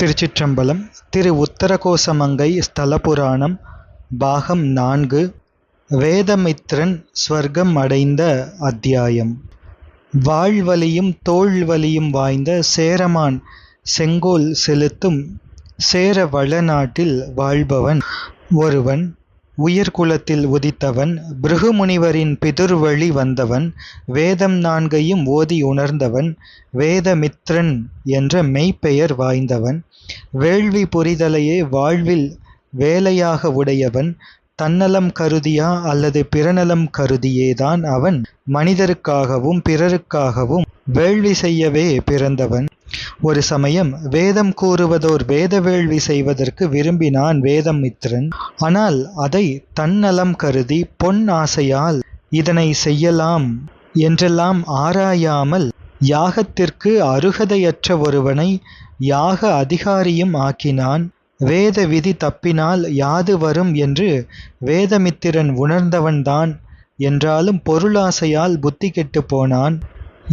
திருச்சிற்றம்பலம் திரு உத்தரகோசமங்கை ஸ்தல புராணம் பாகம் நான்கு வேதமித்ரன் ஸ்வர்க்கம் அடைந்த அத்தியாயம். வாழ்வலியும் தோல்வலியும் வாய்ந்த சேரமான் செங்கோல் செலுத்தும் சேர வளநாட்டில் வாழ்பவன் ஒருவன் உயிர்குலத்தில் உதித்தவன் பிருகுமுனிவரின் பிதுர்வழி வந்தவன் வேதம் நான்கையும் ஓதி உணர்ந்தவன் வேதமித்ரன் என்ற மெய்ப்பெயர் வாய்ந்தவன். வேள்வி புரிதலையே வாழ்வில் வேலையாக உடையவன் தன்னலம் கருதியா அல்லது பிறநலம் கருதியேதான் அவன். மனிதருக்காகவும் பிறருக்காகவும் வேள்வி செய்யவே பிறந்தவன். ஒரு சமயம் வேதம் கூறுவதோர் வேத வேள்வி செய்வதற்கு விரும்பினான் வேதம் மித்ரன் ஆனால் அதை தன்னலம் கருதி பொன் ஆசையால் இதனை செய்யலாம் என்றெல்லாம் ஆராயாமல் யாகத்திற்கு அருகதையற்ற ஒருவனை யாக அதிகாரியும் ஆக்கினான். வேத விதி தப்பினால் யாது வரும் என்று வேதமித்திரன் உணர்ந்தவன்தான் என்றாலும் பொருளாசையால் புத்தி கெட்டு போனான்.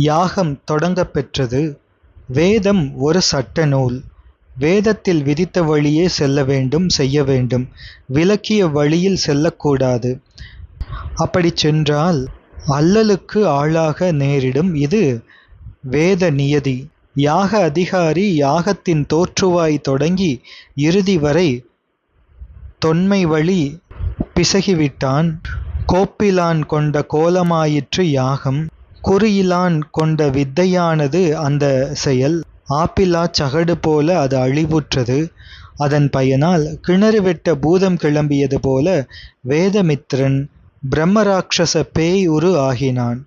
யாகம் தொடங்கப்பெற்றது வேதம் ஒரு சட்ட நூல். வேதத்தில் விதித்த வழியே செல்ல வேண்டும் செய்ய வேண்டும். விலக்கிய வழியில் செல்லக்கூடாது. அப்படி சென்றால் அல்லலுக்கு ஆளாக நேரிடும். இது வேத நியதி. யாக அதிகாரி யாகத்தின் தோற்றுவாய் தொடங்கி இறுதி வரை தொன்மை வழி பிசகிவிட்டான். கோப்பிலான் கொண்ட கோலமாயிற்று யாகம். குறியிலான் கொண்ட வித்தையானது அந்த செயல். ஆப்பிலா சகடு போல அது அழிவுற்றது. அதன் பயனால் கிணறு வெட்ட பூதம் கிளம்பியது போல வேதமித்ரன் பிரம்மராட்சச பேய் உரு ஆகினான்.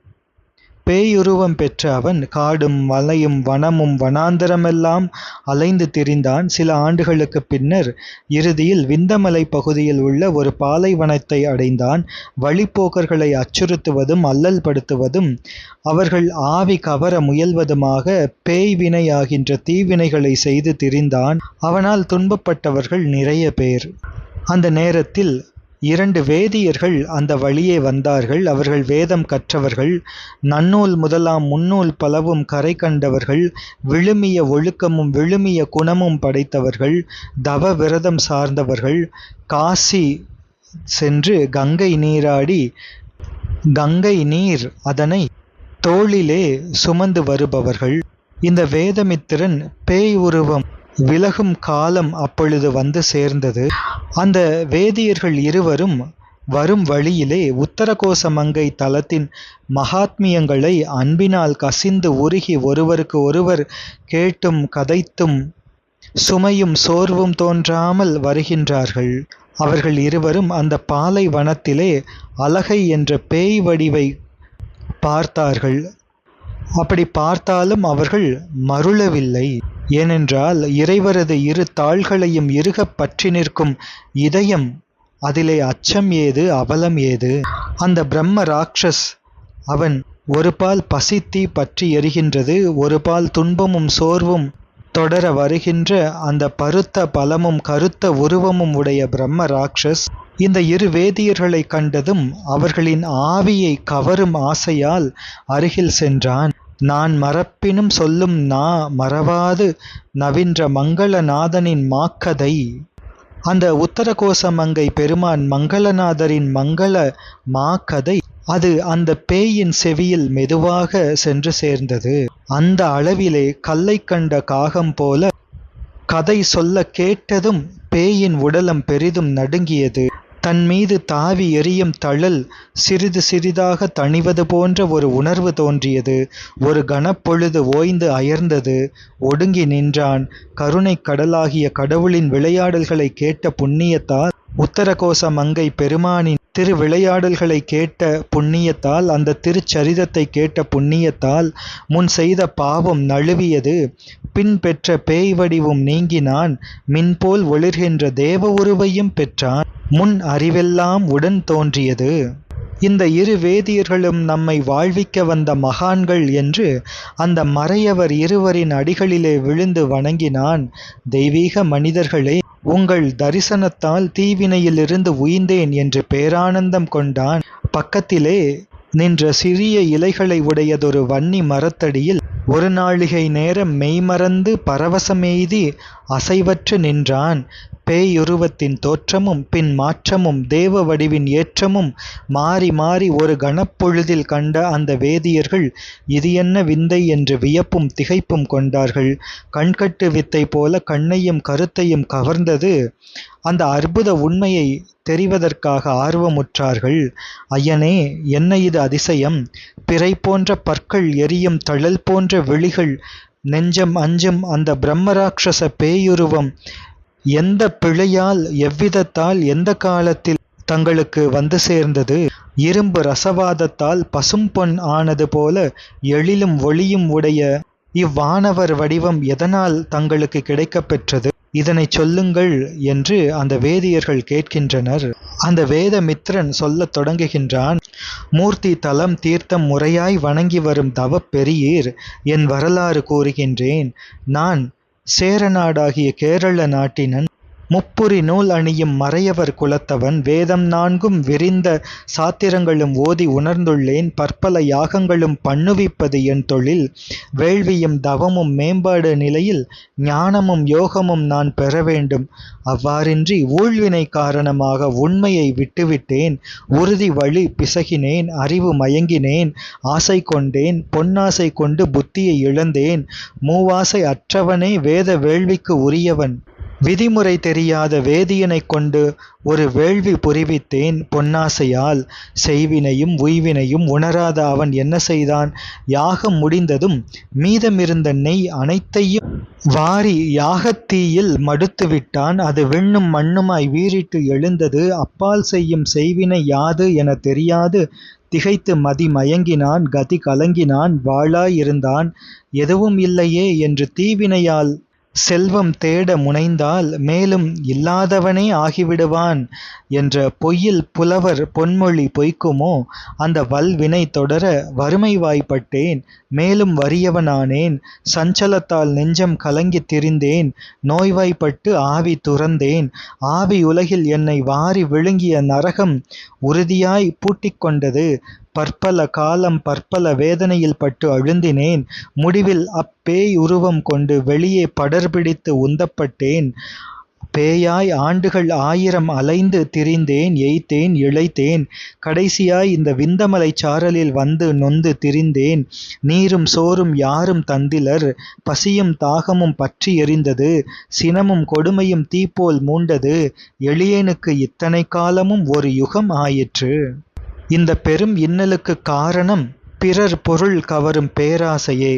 பேயுருவம் பெற்ற அவன் காடும் மலையும் வனமும் வனாந்தரமெல்லாம் அலைந்து திரிந்தான். சில ஆண்டுகளுக்கு பின்னர் இறுதியில் விந்தமலை பகுதியில் உள்ள ஒரு பாலைவனத்தை அடைந்தான். வழிப்போக்கர்களை அச்சுறுத்துவதும் அல்லல் படுத்துவதும் அவர்கள் ஆவி கவர முயல்வதுமாக பேய் வினையாகின்ற தீவினைகளை செய்து திரிந்தான். அவனால் துன்பப்பட்டவர்கள் நிறைய பேர். அந்த நேரத்தில் இரண்டு வேதியர்கள் அந்த வழியே வந்தார்கள். அவர்கள் வேதம் கற்றவர்கள் நன்னூல் முதலாம் முன்னூல் பலவும் கரை கண்டவர்கள் விழுமிய ஒழுக்கமும் விழுமிய குணமும் படைத்தவர்கள் தவ விரதம் சார்ந்தவர்கள். காசி சென்று கங்கை நீராடி கங்கை நீர் அதனை தோளிலே சுமந்து வருபவர்கள். இந்த வேதமித்திரன் பேய் உருவம் விலகும் காலம் அப்பொழுது வந்து சேர்ந்தது. அந்த வேதியர்கள் இருவரும் வரும் வழியிலே உத்தரகோச மங்கை தலத்தின் மகாத்மியங்களை அன்பினால் கசிந்து உருகி ஒருவருக்கு ஒருவர் கேட்டும் கதைத்தும் சுமையும் சோர்வும் தோன்றாமல் வருகின்றார்கள். அவர்கள் இருவரும் அந்த பாலை வனத்திலே அலகை என்ற பேய் வடிவை பார்த்தார்கள். அப்படி பார்த்தாலும் அவர்கள் மருளவில்லை. ஏனென்றால் இறைவரது இரு தாள்களையும் இறுகப் பற்றி நிற்கும் இதயம் அதிலே அச்சம் ஏது அவலம் ஏது? அந்த பிரம்ம ராட்சஸ் அவன் ஒரு பால் பசித்தி பற்றி எரிகின்றது ஒரு பால் துன்பமும் சோர்வும் தொடர வருகின்ற அந்த பருத்த பலமும் கருத்த உருவமும் உடைய பிரம்ம ராட்சஸ் இந்த இரு வேதியர்களை கண்டதும் அவர்களின் ஆவியை கவரும் ஆசையால் அருகில் சென்றான். நான் மறப்பினும் சொல்லும் நா மறவாது நவின்ற மங்களநாதனின் மாக்கதை. அந்த உத்தரகோசமங்கை பெருமான் மங்களநாதரின் மங்கள மாக்கதை. அது அந்த பேயின் செவியில் மெதுவாக சென்று சேர்ந்தது. அந்த அளவிலே கல்லை கண்ட காகம் போல கதை சொல்ல கேட்டதும் பேயின் உடலம் பெரிதும் நடுங்கியது. தன் மீது தாவி எரியும் தழல் சிறிது சிறிதாக தணிவது போன்ற ஒரு உணர்வு தோன்றியது. ஒரு கனப்பொழுது ஓய்ந்து அயர்ந்தது. ஒடுங்கி நின்றான். கருணை கடலாகிய கடவுளின் விளையாடல்களை கேட்ட புண்ணியத்தால் உத்தரகோச மங்கை பெருமானின் திரு விளையாடல்களை கேட்ட புண்ணியத்தால் அந்த திருச்சரிதத்தை கேட்ட புண்ணியத்தால் முன் செய்த பாவம் நழுவியது. பின் பெற்ற பேய் வடிவும் நீங்கினான். மின்போல் ஒளிர்கின்ற தேவ உருவையும் பெற்றான். முன் அறிவெல்லாம் உடன் தோன்றியது. இந்த இரு வேதியர்களும் நம்மை வாழ்விக்க வந்த மகான்கள் என்று அந்த மறையவர் இருவரின் அடிகளிலே விழுந்து வணங்கினான். தெய்வீக மனிதர்களே உங்கள் தரிசனத்தால் தீவினையிலிருந்து உயிந்தேன் என்று பேரானந்தம் கொண்டான். பக்கத்திலே நின்ற சிறிய இலைகளை உடையதொரு வன்னி மரத்தடியில் ஒரு நாழிகை நேரம் மெய்மறந்து பரவசமெய்தி அசைவற்று நின்றான். பேயுருவத்தின் தோற்றமும் பின் மாற்றமும் தேவ வடிவின் ஏற்றமும் மாறி மாறி ஒரு கணப்பொழுதில் கண்ட அந்த வேதியர்கள் இது என்ன விந்தை என்று வியப்பும் திகைப்பும் கொண்டார்கள். கண்கட்டு வித்தை போல கண்ணையும் கருத்தையும் கவர்ந்தது. அந்த அற்புத உண்மையை தெரிவதற்காக ஆர்வமுற்றார்கள். ஐயனே என்ன இது அதிசயம்? பிறை போன்ற பற்கள் எரியும் தழல் போன்ற விழிகள் நெஞ்சம் அஞ்சும் அந்த பிரம்மராட்சச பேயுருவம் எந்த பிழையால் எவ்விதத்தால் எந்த காலத்தில் தங்களுக்கு வந்து சேர்ந்தது? இரும்பு ரசவாதத்தால் பசும்பொன் ஆனது போல எழிலும் ஒளியும் உடைய இவ்வானவர் வடிவம் எதனால் தங்களுக்குக் கிடைக்கப் பெற்றது? இதனை சொல்லுங்கள் என்று அந்த வேதியர்கள் கேட்கின்றனர். அந்த வேதமித்ரன் சொல்லத் தொடங்குகின்றான். மூர்த்தி தலம் தீர்த்தம் முறையாய் வணங்கி வரும் தவப் பெரியீர் என் வரலாறு கூறுகின்றேன். நான் சேரநாடாகிய கேரள நாட்டினன். முப்புரி நூல் அணியும் மறையவர் குலத்தவன். வேதம் நான்கும் விரிந்த சாத்திரங்களும் ஓதி உணர்ந்துள்ளேன். பற்பல யாகங்களும் பண்ணுவிப்பது என் தொழில். வேள்வியும் தவமும் மேம்பாடு நிலையில் ஞானமும் யோகமும் நான் பெற வேண்டும். அவ்வாறின்றி ஊழ்வினை காரணமாக உண்மையை விட்டுவிட்டேன். உறுதி வழி பிசகினேன். அறிவு மயங்கினேன். ஆசை கொண்டேன். பொன்னாசை கொண்டு புத்தியை இழந்தேன். மூவாசை அற்றவனே வேத வேள்விக்கு உரியவன். விதிமுறை தெரியாத வேதியனைக் கொண்டு ஒரு வேள்வி புரிவித்தேன் பொன்னாசையால். செய்வினையும் உய்வினையும் உணராத அவன் என்ன செய்தான்? யாகம் முடிந்ததும் மீதமிருந்த நெய் அனைத்தையும் வாரி யாகத் தீயில் மடுத்துவிட்டான். அது விண்ணும் மண்ணுமாய் வீறிட்டு எழுந்தது. அப்பால் செய்யும் செய்வினை யாது என தெரியாது திகைத்து மதி மயங்கினான். கதி கலங்கினான். வாளாயிருந்தான் எதுவும் இல்லையே என்று தீவினையால் செல்வம் தேட முனைந்தால் மேலும் இல்லாதவனே ஆகிவிடுவான் என்ற பொய்யில் புலவர் பொன்மொழி பொய்க்குமோ? அந்த வல்வினை தொடர வறுமை வாய்ப்பட்டேன் மேலும் வறியவனானேன். சஞ்சலத்தால் நெஞ்சம் கலங்கித் திரிந்தேன். நோய்வாய்ப்பட்டு ஆவி துறந்தேன். ஆவி உலகில் என்னை வாரி விழுங்கிய நரகம் உறுதியாய் பூட்டிக் கொண்டது. பற்பல காலம் பற்பல வேதனையில் பட்டு அழுந்தினேன். முடிவில் அப்பேய் உருவம் கொண்டு வெளியே படர்பிடித்து உந்தப்பட்டேன். பேயாய் ஆண்டுகள் ஆயிரம் அலைந்து திரிந்தேன் எய்த்தேன் இழைத்தேன் கடைசியாய் இந்த விந்தமலைச் சாரலில் வந்து நொந்து திரிந்தேன். நீரும் சோறும் யாரும் தந்திலர். பசியும் தாகமும் பற்றி எரிந்தது. சினமும் கொடுமையும் தீப்போல் மூண்டது. எளியேனுக்கு இத்தனை காலமும் ஒரு யுகம் ஆயிற்று. இந்த பெரும் இன்னலுக்குக் காரணம் பிறர் பொருள் கவரும் பேராசையே.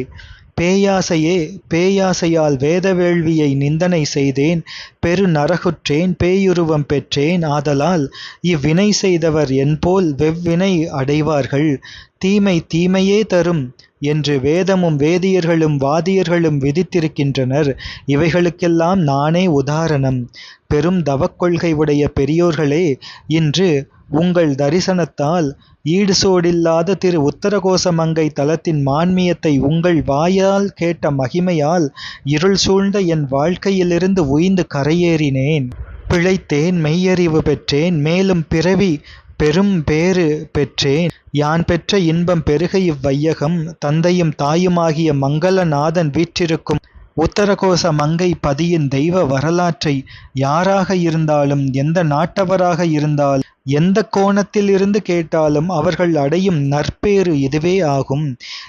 பேயாசையே. பேயாசையால் வேத வேள்வியை நிந்தனை செய்தேன். பெரு நரகுற்றேன். பேயுருவம் பெற்றேன். ஆதலால் இவ்வினை செய்தவர் என்போல் வெவ்வினை அடைவார்கள். தீமை தீமையே தரும் என்று வேதமும் வேதியர்களும் வாதியர்களும் விதித்திருக்கின்றனர். இவைகளுக்கெல்லாம் நானே உதாரணம். பெரும் தவக்கொள்கை உடைய பெரியோர்களே இன்று உங்கள் தரிசனத்தால் ஈடுசோடில்லாத திரு உத்தரகோசமங்கை தலத்தின் மான்மியத்தை உங்கள் வாயால் கேட்ட மகிமையால் இருள் சூழ்ந்த என் வாழ்க்கையிலிருந்து உய்ந்து கரையேறினேன். பிழைத்தேன். மெய்யறிவு பெற்றேன். மேலும் பிறவி பெரும் பேறு பெற்றேன். யான் பெற்ற இன்பம் பெருக இவ்வையகம். தந்தையும் தாயுமாகிய மங்களநாதன் வீற்றிருக்கும் உத்தரகோச மங்கை பதியின் தெய்வ வரலாற்றை யாராக இருந்தாலும் எந்த நாட்டவராக இருந்தால் எந்தக் கோணத்திலிருந்து கேட்டாலும் அவர்கள் அடையும் நற்பேறு இதுவே ஆகும்.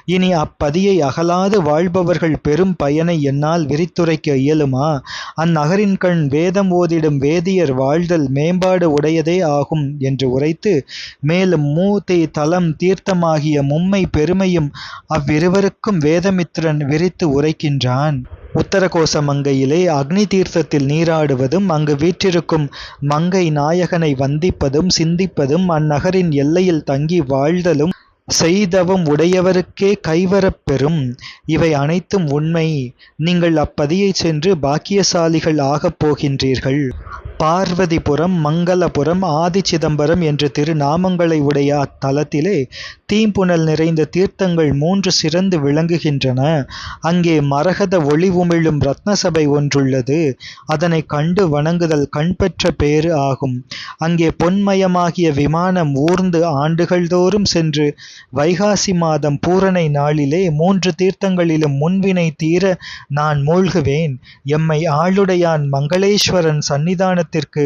இனி அப்பதியை அகலாது வாழ்பவர்கள் பெரும் பயனை என்னால் விரித்துரைக்க இயலுமா? அந்நகரின்கண் வேதம் ஓதிடும் வேதியர் வாழ்தல் மேம்பாடு உடையதே ஆகும் என்று உரைத்து மேலும் மூத்தை தலம் தீர்த்தமாகிய மும்மை பெருமையும் அவ்விருவருக்கும் வேதமித்ரன் விரித்து உரைக்கின்றான். உத்தரகோச மங்கையிலே அக்னி தீர்த்தத்தில் நீராடுவதும் அங்கு வீற்றிருக்கும் மங்கை நாயகனை வந்திப்பதும் சிந்திப்பதும் அந்நகரின் எல்லையில் தங்கி வாழ்தலும் செய்தவம் உடையவருக்கே கைவரப் பெறும். இவை அனைத்தும் உண்மை. நீங்கள் அப்பதியைச் சென்று பாக்கியசாலிகள் ஆகப் போகின்றீர்கள். பார்வதிபுரம், மங்களபுரம், ஆதிசிதம்பரம் என்ற திருநாமங்களை உடைய அத்தலத்திலே தீம்புணல் நிறைந்த தீர்த்தங்கள் மூன்று சிறந்து விளங்குகின்றன. அங்கே மரகத ஒளி உமிழும் ரத்னசபை ஒன்றுள்ளது. அதனை கண்டு வணங்குதல் கண்பெற்ற பேறு ஆகும். அங்கே பொன்மயமாகிய விமானம் ஊர்ந்து ஆண்டுகள் தோறும் சென்று வைகாசி மாதம் பூரணை நாளிலே மூன்று தீர்த்தங்களிலும் முன்வினை தீர நான் மூழ்குவேன். எம்மை ஆளுடையான் மங்களேஸ்வரன் சந்நிதானத்திற்கு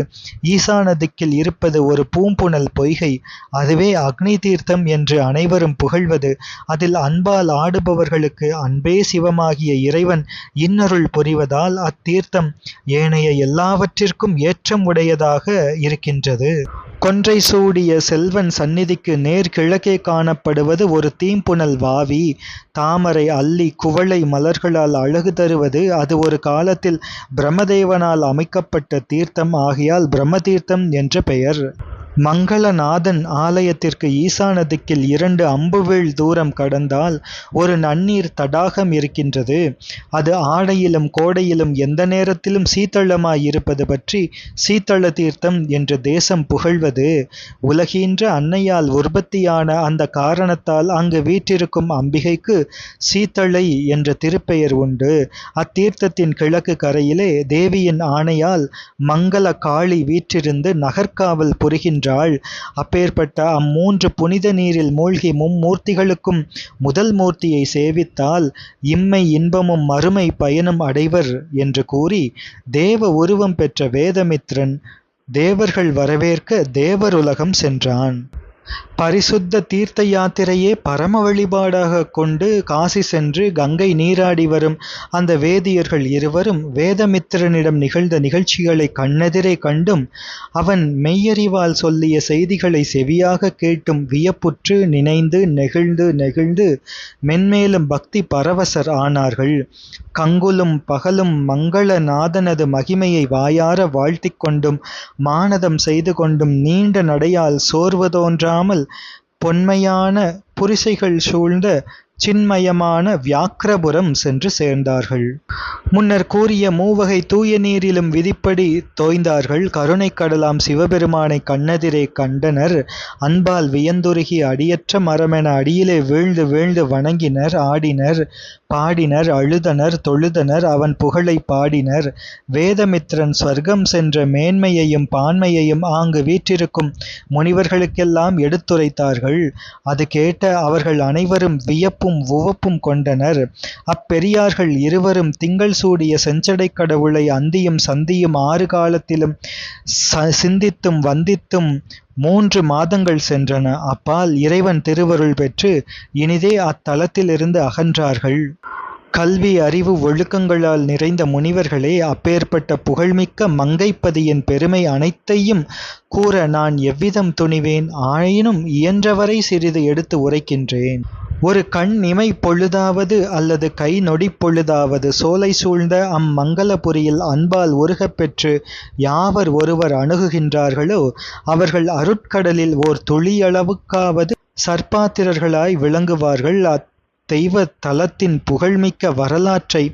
ஈசான திக்கில் இருப்பது ஒரு பூம்புணல் பொய்கை. அதுவே அக்னி தீர்த்தம் என்று அனைவரும் புகழ்வது. அதில் அன்பால் ஆடுபவர்களுக்கு அன்பே சிவமாகிய இறைவன் இன்னருள் புரிவதால் அத்தீர்த்தம் ஏனைய எல்லாவற்றிற்கும் ஏற்றம் உடையதாக இருக்கின்றது. கொன்றை சூடிய செல்வன் சந்நிதிக்கு நேர் கிழக்கே காணப்படுவது ஒரு தீம்புணல் வாவி. தாமரை, அல்லி, குவளை மலர்களால் அழகு தருவது அது ஒரு காலத்தில் பிரம்மதேவனால் அமைக்கப்பட்ட தீர்த்தம் ஆகையால் பிரம்மதீர்த்தம் என்ற பெயர். மங்களநாதன் ஆலயத்திற்கு ஈசான திக்கில் இரண்டு அம்புவிழ் தூரம் கடந்தால் ஒரு நன்னீர் தடாகம் இருக்கின்றது. அது ஆடையிலும் கோடையிலும் எந்த நேரத்திலும் சீதளமாய் இருப்பது பற்றி சீத்தள தீர்த்தம் என்று தேசம் புகழ்வது. உலகின்ற அன்னையால் உற்பத்தியான அந்த காரணத்தால் அங்கு வீற்றிருக்கும் அம்பிகைக்கு சீத்தளை என்ற திருப்பெயர் உண்டு. அத்தீர்த்தத்தின் கிழக்கு கரையிலே தேவியின் ஆணையால் மங்கள காளி வீற்றிருந்து நகர்காவல் புரிகின்றாள். அப்பேற்பட்ட அம்மூன்று புனித நீரில் மூழ்கி மும்மூர்த்திகளுக்கும் முதல் மூர்த்தியை சேவித்தால் இம்மை இன்பமும் மறுமை பயனும் அடைவர் என்று கூறி தேவ உருவம் பெற்ற வேதமித்ரன் தேவர்கள் வரவேற்க தேவருலகம் சென்றான். பரிசுத்த தீர்த்த யாத்திரையே பரம வழிபாடாகக் கொண்டு காசி சென்று கங்கை நீராடி வரும் அந்த வேதியர்கள் இருவரும் வேதமித்திரனிடம் நிகழ்ந்த நிகழ்ச்சிகளை கண்ணெதிரே கண்டும் அவன் மெய்யறிவால் சொல்லிய செய்திகளை செவியாகக் கேட்டும் வியப்புற்று நினைந்து நெகிழ்ந்து நெகிழ்ந்து மென்மேலும் பக்தி பரவசர் ஆனார்கள். கங்குலும் பகலும் மங்கள நாதனது மகிமையை வாயார வாழ்த்திக் கொண்டும் மானதம் செய்து கொண்டும் நீண்ட நடையால் சோர்வதோன்றான் இல்லாமல் பொன்மையான புரிசைகள் சூழ்ந்த சின்மயமான வியாக்கிரபுரம் சென்று சேர்ந்தார்கள். முன்னர் கூறிய மூவகை தூய நீரிலும் விதிப்படி தோய்ந்தார்கள். கருணைக் கடலாம் சிவபெருமானை கண்ணெதிரே கண்டனர். அன்பால் வியந்துருகி அடியற்ற மரமென அடியிலே வீழ்ந்து வீழ்ந்து வணங்கினர் ஆடினர் பாடினர் அழுதனர் தொழுதனர் அவன் புகழைப் பாடினர். வேதமித்ரன் சுவர்க்கம் சென்ற மேன்மையையும் பான்மையையும் ஆங்கு வீற்றிருக்கும் முனிவர்களுக்கெல்லாம் எடுத்துரைத்தார்கள். அது கேட்ட அவர்கள் அனைவரும் வியப்பு வியப்பும் உவப்பும் கொண்டனர். அப்பெரியார்கள் இருவரும் திங்கள் சூடிய செஞ்சடை கடவுளை அந்தியும் சந்தியும் ஆறு காலத்திலும் சிந்தித்தும் வந்தித்தும் மூன்று மாதங்கள் சென்றன. அப்பால் இறைவன் திருவருள் பெற்று இனிதே அத்தலத்திலிருந்து அகன்றார்கள். கல்வி அறிவு ஒழுக்கங்களால் நிறைந்த முனிவர்களே அப்பேற்பட்ட புகழ்மிக்க மங்கைப்பதியின் பெருமை அனைத்தையும் கூற நான் எவ்விதம் துணிவேன்? ஆயினும் இயன்றவரை சிறிது எடுத்து உரைக்கின்றேன். ஒரு கண் இமை பொழுதாவது அல்லது கை நொடி பொழுதாவது சோலை சூழ்ந்த அம்மங்கலபுரியில் அன்பால் உருகப்பெற்று யாவர் ஒருவர் அணுகுகின்றார்களோ அவர்கள் அருட்கடலில் ஓர் துளியளவுக்காவது சற்பாத்திரர்களாய் விளங்குவார்கள். அத்தெய்வ தலத்தின் புகழ்மிக்க வரலாற்றை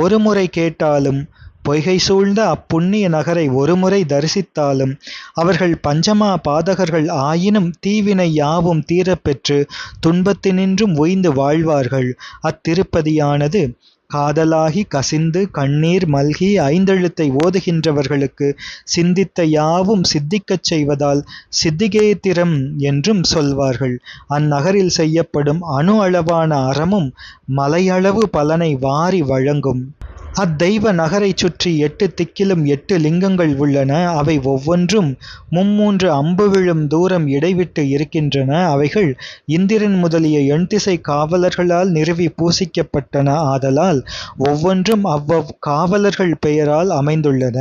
ஒருமுறை கேட்டாலும் பொய்கை சூழ்ந்த அப்புண்ணிய நகரை ஒருமுறை தரிசித்தாலும் அவர்கள் பஞ்சமா பாதகர்கள் ஆயினும் தீவினை யாவும் தீரப்பெற்று துன்பத்தினின்றும் உய்ந்து வாழ்வார்கள். அத்திருப்பதியானது காதலாகி கசிந்து கண்ணீர் மல்கி ஐந்தெழுத்தை ஓதுகின்றவர்களுக்கு சிந்தித்த யாவும் சித்திக்கச் செய்வதால் சித்திகேத்திரம் என்றும் சொல்வார்கள். அந்நகரில் செய்யப்படும் அணு அளவான அறமும் மலையளவு பலனை வாரி வழங்கும். அத்தெய்வ நகரைச் சுற்றி எட்டு திக்கிலும் எட்டு லிங்கங்கள் உள்ளன. அவை ஒவ்வொன்றும் மும்மூன்று அம்பு விழும் தூரம் இடைவிட்டு இருக்கின்றன. அவைகள் இந்திரன் முதலிய எண்திசை காவலர்களால் நிறுவி பூசிக்கப்பட்டன ஆதலால் ஒவ்வொன்றும் அவ்வவ் காவலர்கள் பெயரால் அமைந்துள்ளன.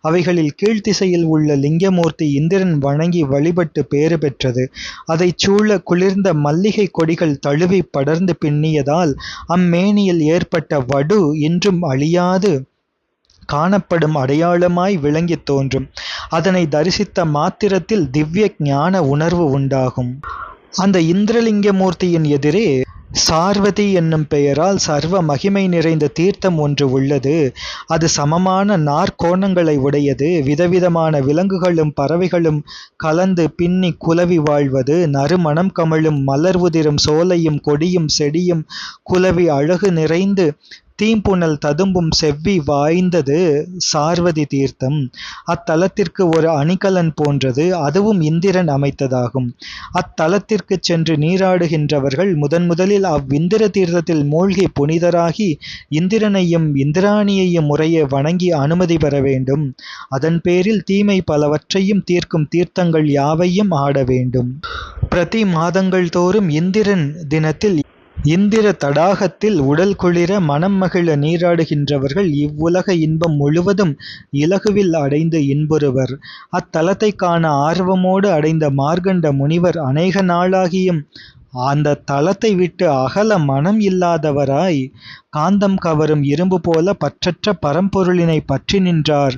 அவைகளில் கீழ்த்திசையில் உள்ள லிங்கமூர்த்தி இந்திரன் வணங்கி வழிபட்டு பேறு பெற்றது. அதைச் சூழ குளிர்ந்த மல்லிகைக் கொடிகள் தழுவி படர்ந்து பின்னியதால் அம்மேனியில் ஏற்பட்ட வடு இன்றும் அழியாது காணப்படும் அடையாளமாய் விளங்கி தோன்றும். அதனை தரிசித்த மாத்திரத்தில் திவ்ய ஞான உணர்வு உண்டாகும். அந்த இந்திரலிங்க மூர்த்தியின் எதிரே சார்வதி என்னும் பெயரால் சர்வ மகிமை நிறைந்த தீர்த்தம் ஒன்று உள்ளது அது சமமான நாற்கோணங்களை உடையது விதவிதமான விலங்குகளும் பறவைகளும் கலந்து பின்னி குலவி வாழ்வது நறுமணம் கமழும் மலர் உதிரும் சோலையும் கொடியும் செடியும் குலவி அழகு நிறைந்து தீம்புணல் ததும்பும் செவ்வி வாய்ந்தது சார்வதி தீர்த்தம். அத்தலத்திற்கு ஒரு அணிகலன் போன்றது அதுவும் இந்திரன் அமைத்ததாகும். அத்தலத்திற்கு சென்று நீராடுகின்றவர்கள் முதன் முதலில் அவ்விந்திர தீர்த்தத்தில் மூழ்கி புனிதராகி இந்திரனையும் இந்திராணியையும் முறையே வணங்கி அனுமதி பெற வேண்டும். அதன் பேரில் தீமை பலவற்றையும் தீர்க்கும் தீர்த்தங்கள் யாவையும் ஆட வேண்டும். பிரதி மாதங்கள் தோறும் இந்திரன் தினத்தில் இந்திர தடாகத்தில் உடல் குளிர மனம் மகிழ நீராடுகின்றவர்கள் இவ்வுலக இன்பம் முழுவதும் இலகுவில் அடைந்து இன்புறுவர். அத்தலத்தை காண ஆர்வமோடு அடைந்த மார்கண்ட முனிவர் அநேக நாளாகியும் அந்த தலத்தை விட்டு அகல மனம் இல்லாதவராய் காந்தம் கவரும் இரும்பு போல பற்றற்ற பரம்பொருளினை பற்றி நின்றார்.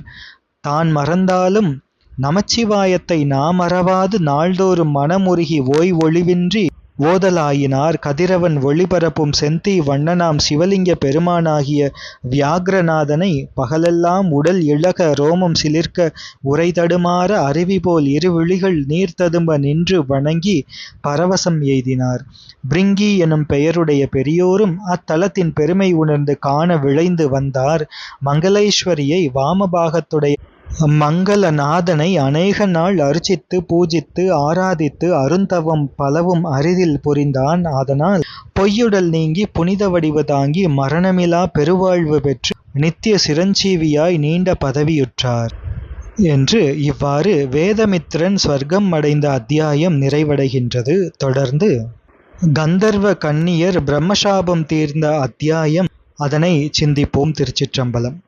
தான் மறந்தாலும் நமச்சிவாயத்தை நாமறவாது நாள்தோறும் மனமுருகி ஓய்வொழிவின்றி ஓதலாயினார் கதிரவன் ஒளிபரப்பும் செந்தி வண்ணனாம் சிவலிங்க பெருமானாகிய வியாகிரநாதனை பகலெல்லாம் உடல் இழக ரோமம் சிலிர்க்க உரை தடுமாற அருவி போல் இரு விழிகள் நீர் ததும்ப நின்று வணங்கி பரவசம் எய்தினார். பிரிங்கி எனும் பெயருடைய பெரியோரும் அத்தலத்தின் பெருமை உணர்ந்து காண விளைந்து வந்தார். மங்களேஸ்வரியை வாமபாகத்துடைய மங்களநாதனை அநேக நாள் அர்ச்சித்து பூஜித்து ஆராதித்து அருந்தவம் பலவும் அரிதில் புரிந்தான். அதனால் பொய்யுடல் நீங்கி புனித வடிவு தாங்கி மரணமிலா பெருவாழ்வு பெற்று நித்திய சிரஞ்சீவியாய் நீண்ட பதவியுற்றார் என்று இவ்வாறு வேதமித்ரன் ஸ்வர்க்கம் அடைந்த அத்தியாயம் நிறைவடைகின்றது. தொடர்ந்து கந்தர்வ கன்னியர் பிரம்மசாபம் தீர்ந்த அத்தியாயம். அதனை சிந்திப்போம் திருச்சிற்றம்பலம்.